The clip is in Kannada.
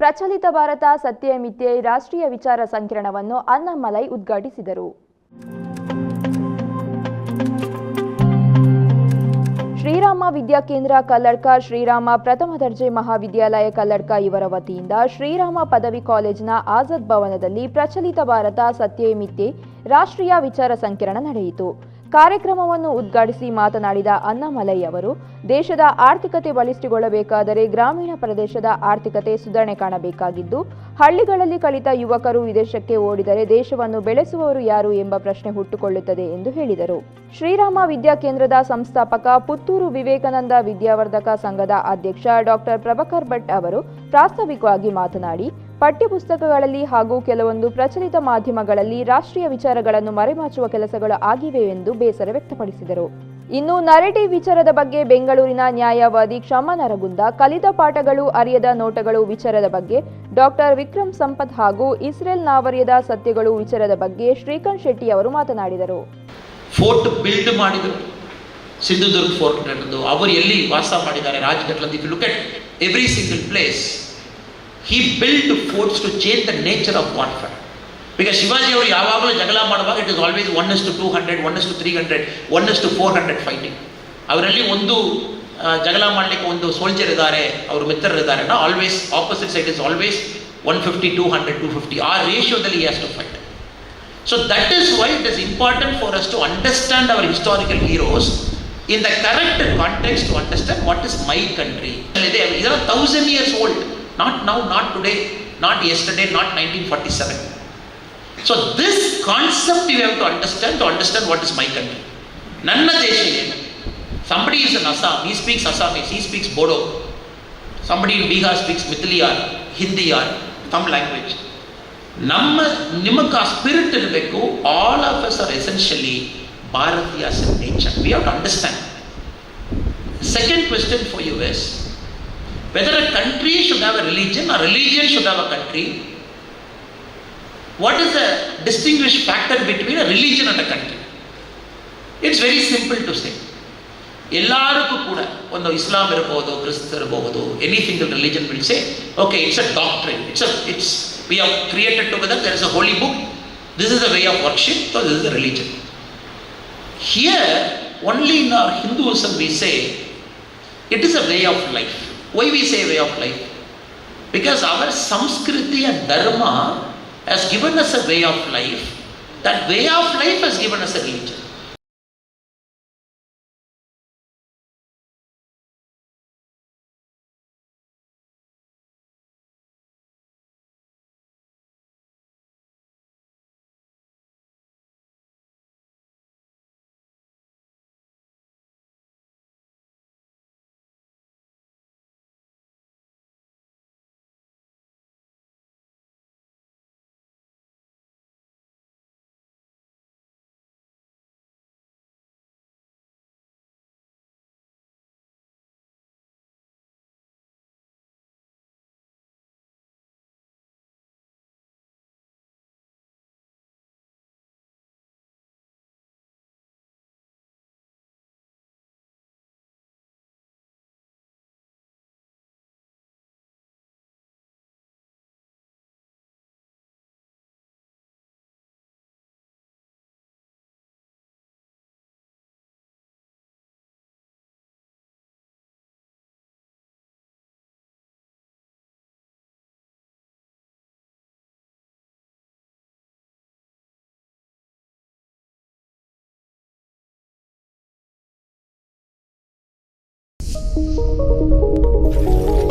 ಪ್ರಚಲಿತ ಭಾರತ ಸತ್ಯ ಮಿಥ್ಯೆ ರಾಷ್ಟ್ರೀಯ ವಿಚಾರ ಸಂಕಿರಣವನ್ನು ಅನ್ನಮಲೈ ಉದ್ಘಾಟಿಸಿದರು. ಶ್ರೀರಾಮ ವಿದ್ಯಾಕೇಂದ್ರ ಕಲ್ಲಡ್ಕ, ಶ್ರೀರಾಮ ಪ್ರಥಮ ದರ್ಜೆ ಮಹಾವಿದ್ಯಾಲಯ ಕಲ್ಲಡ್ಕ ಇವರ ವತಿಯಿಂದ ಶ್ರೀರಾಮ ಪದವಿ ಕಾಲೇಜಿನ ಆಜಾದ್ ಭವನದಲ್ಲಿ ಪ್ರಚಲಿತ ಭಾರತ ಸತ್ಯ ಮಿಥ್ಯೆ ರಾಷ್ಟ್ರೀಯ ವಿಚಾರ ಸಂಕಿರಣ ನಡೆಯಿತು. ಕಾರ್ಯಕ್ರಮವನ್ನು ಉದ್ಘಾಟಿಸಿ ಮಾತನಾಡಿದ ಅಣ್ಣಾಮಲೈ ಅವರು, ದೇಶದ ಆರ್ಥಿಕತೆ ಬಲಿಷ್ಠಗೊಳ್ಳಬೇಕಾದರೆ ಗ್ರಾಮೀಣ ಪ್ರದೇಶದ ಆರ್ಥಿಕತೆ ಸುಧಾರಣೆ ಕಾಣಬೇಕಾಗಿದ್ದು, ಹಳ್ಳಿಗಳಲ್ಲಿ ಕಲಿತ ಯುವಕರು ವಿದೇಶಕ್ಕೆ ಓಡಿದರೆ ದೇಶವನ್ನು ಬೆಳೆಸುವವರು ಯಾರು ಎಂಬ ಪ್ರಶ್ನೆ ಹುಟ್ಟುಕೊಳ್ಳುತ್ತದೆ ಎಂದು ಹೇಳಿದರು. ಶ್ರೀರಾಮ ವಿದ್ಯಾಕೇಂದ್ರದ ಸಂಸ್ಥಾಪಕ ಪುತ್ತೂರು ವಿವೇಕಾನಂದ ವಿದ್ಯಾವರ್ಧಕ ಸಂಘದ ಅಧ್ಯಕ್ಷ ಡಾಕ್ಟರ್ ಪ್ರಭಾಕರ್ ಭಟ್ ಅವರು ಪ್ರಾಸ್ತಾವಿಕವಾಗಿ ಮಾತನಾಡಿ ಪಠ್ಯಪುಸ್ತಕಗಳಲ್ಲಿ ಹಾಗೂ ಕೆಲವೊಂದು ಪ್ರಚಲಿತ ಮಾಧ್ಯಮಗಳಲ್ಲಿ ರಾಷ್ಟ್ರೀಯ ವಿಚಾರಗಳನ್ನು ಮರೆಮಾಚುವ ಕೆಲಸಗಳು ಆಗಿವೆ ಎಂದು ಬೇಸರ ವ್ಯಕ್ತಪಡಿಸಿದರು. ಇನ್ನು ನರೇಟಿವ್ ವಿಚಾರದ ಬಗ್ಗೆ ಬೆಂಗಳೂರಿನ ನ್ಯಾಯವಾದಿ ಕ್ಷಮಾನರಗುಂದ ಕಲಿತ ಪಾಠಗಳು, ಅರಿಯದ ನೋಟಗಳು ವಿಚಾರದ ಬಗ್ಗೆ ಡಾಕ್ಟರ್ ವಿಕ್ರಮ್ ಸಂಪತ್ ಹಾಗೂ ಇಸ್ರೇಲ್ ನಾವರ್ಯದ ಸತ್ಯಗಳು ವಿಚಾರದ ಬಗ್ಗೆ ಶ್ರೀಕಾಂತ್ ಶೆಟ್ಟಿ ಅವರು ಮಾತನಾಡಿದರು. ಫೋರ್ಟ್ ಬಿಲ್ಡ್ ಮಾಡಿದರು. ಸಿಂಧುದುರ್ಗ್ ಫೋರ್ಟ್ ಅವರು ಎಲ್ಲಿ ವಾಸ ಮಾಡಿದ್ದಾರೆ? ರಾಜ್ಘಾಟ್ಲಲ್ಲಿ. Every single place he build forts to change the nature of warfare because Shivaji ಅವರು ಯಾವಾಗಲೂ ಜಗಳ ಮಾಡುವಾಗ it is always one is to two hundred one is to three hundred one is to four hundred fighting ಅವರಲ್ಲಿ ಒಂದು ಜಗಳ ಮಾಡಲಿಕ್ಕೆ ಒಂದು ಸೋಲ್ಜರ್ ಇದ್ದಾರೆ, ಅವರು ಮಿತ್ರರಿದ್ದಾರೆ always opposite side is always one fifty two hundred two fifty ಆ ರೇಷಿಯೋದಲ್ಲಿ has to fight so that is why it is important for us to understand our historical heroes in the correct context to understand what is my country ಇದೆ ಇದರ These years old not now, not today, not yesterday, not 1947. So this concept you have to understand to understand what is my country. ನನ್ನ ದೇಶ ಏನು Somebody is in Assam, he speaks Assamese, he speaks Bodo. Somebody in Bihar speaks Mithili or Hindi or some language. ನಮ್ಮ ನಿಮಗೆ ಆ ಸ್ಪಿರಿಟ್ ಇರಬೇಕು all of us are essentially ಭಾರತೀಯ nature we have to understand second question for US whether a country should have a religion a religion should have a country what is the distinguish factor between a religion and a country it's very simple to say ಎಲ್ಲರಿಗೂ ಕೂಡ ಒಂದು ಇಸ್ಲಾಂ ಇರಬಹುದು ಕ್ರಿಸ್ತ ಇರಬಹುದು any single religion will say okay it's a doctrine it's a it's we have created together there is a holy book this is a way of worship so this is a religion here only in our Hinduism we say it is a way of life why we say way of life? Because our Samskriti and Dharma has given us a way of life. That way of life has given us a religion. Thank you.